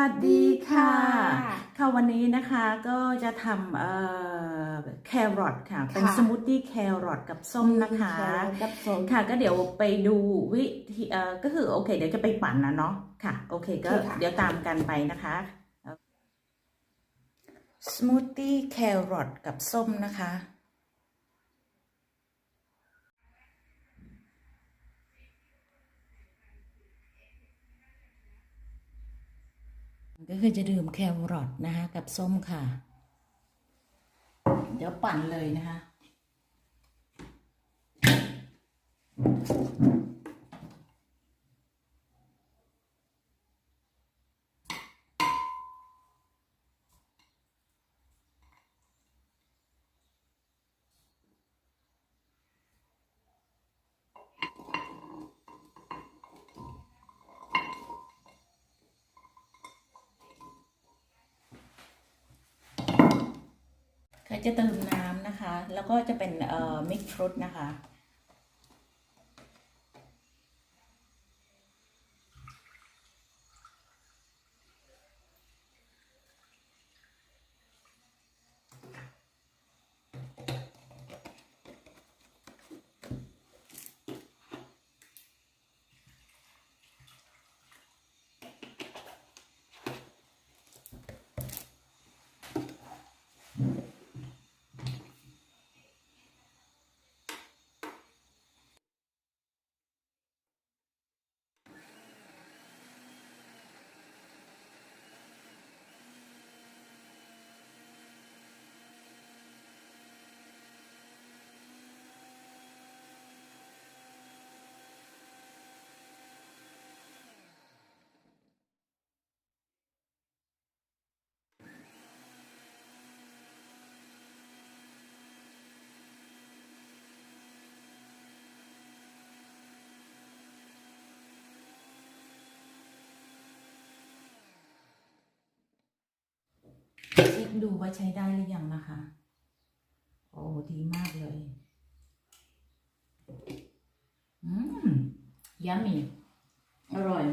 วัสดีค่ะค่ะ ค่ะวันนี้นะคะก็จะทำเอ่อแครอทค่ะ เป็นค่ะ สมูทตี้แครอทกับส้มนะคะ กับส้มค่ะก็เดี๋ยวไปดูวิธีเอ่อก็คือโอเค เดี๋ยวจะไปปั่นนะเนาะค่ะ โอเคก็โอเคค่ะ เดี๋ยวตามกันไปนะคะสมูทตี้แครอทกับส้มนะคะ ก็คือจะดื่มแครอทนะคะกับส้มค่ะ เดี๋ยวปั่นเลยนะคะ ก็จะเติมน้ำนะคะ แล้วก็จะเป็นเอ่อมิกฟรุตนะคะ ดูว่าใช้ได้หรือยังนะคะ โอ้ดีมากเลย อืมยัมมี่อร่อย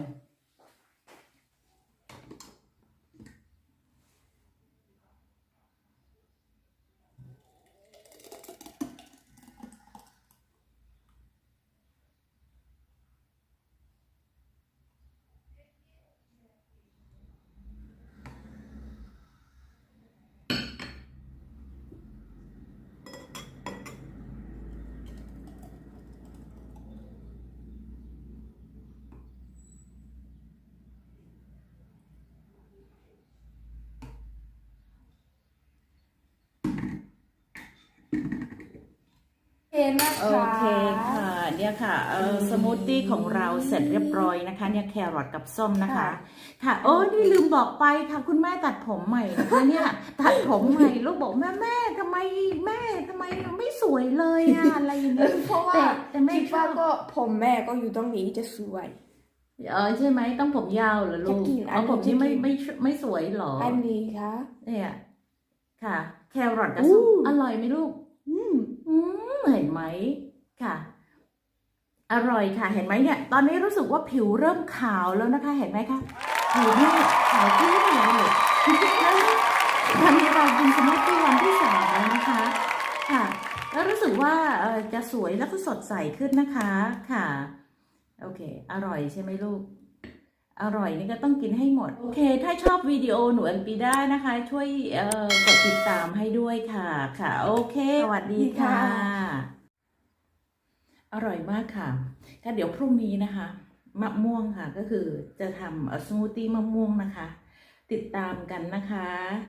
โอเคนะคะโอเคค่ะ เนี่ยค่ะเออสมูทตี้ของเราเสร็จเรียบร้อยนะคะ เนี่ยแครอทกับส้มนะคะ ค่ะ โอ้นี่ลืมบอกไปค่ะคุณแม่ตัดผมใหม่นะคะเนี่ย ตัดผมใหม่ลูกบอกแม่แม่ทำไมแม่ทำไมไม่สวยเลยอะอะไรอย่างเอเงี้ยอเพราะว่าแต่แต่แม่คิดชอว่าบก็ผมแม่ก็อยู่ตรงนี้จะสวย เออใช่ไหมต้องผมยาวเหรอลูกจะกินอันเอาผมจะที่ไม่กิน ไม่ไม่สวยเหรออันนี้ค่ะเนี่ย ค่ะ แครอทกับส้มอู้อร่อยไหมลูก อืมอืมเห็นไหมค่ะ อร่อยค่ะ เห็นไหมเนี่ย ตอนนี้รู้สึกว่าผิวเริ่มขาวแล้วนะคะ เห็นไหมคะผิวเนี่ยขาวขึ้นเลยตอนนี้เรากินสมูทตี้วันที่สามแล้วนะคะ ค่ะ แล้วรู้สึกว่าเอ่อจะสวยแล้วก็สดใสขึ้นนะคะ ค่ะ โอเค อร่อยใช่ไหมลูก อร่อยนี่ก็ต้องกินให้หมด โอเค ถ้าชอบวิดีโอหนูอันปีด้านะคะ ช่วยเอ่อกดติดตามให้ด้วยค่ะค่ะ โอเค สวัสดีค่ะ อร่อยมากค่ะก็เดี๋ยวพรุ่งนี้นะคะมะม่วงค่ะ ก็คือจะทำสมูทตี้มะม่วงนะคะ ติดตามกันนะคะ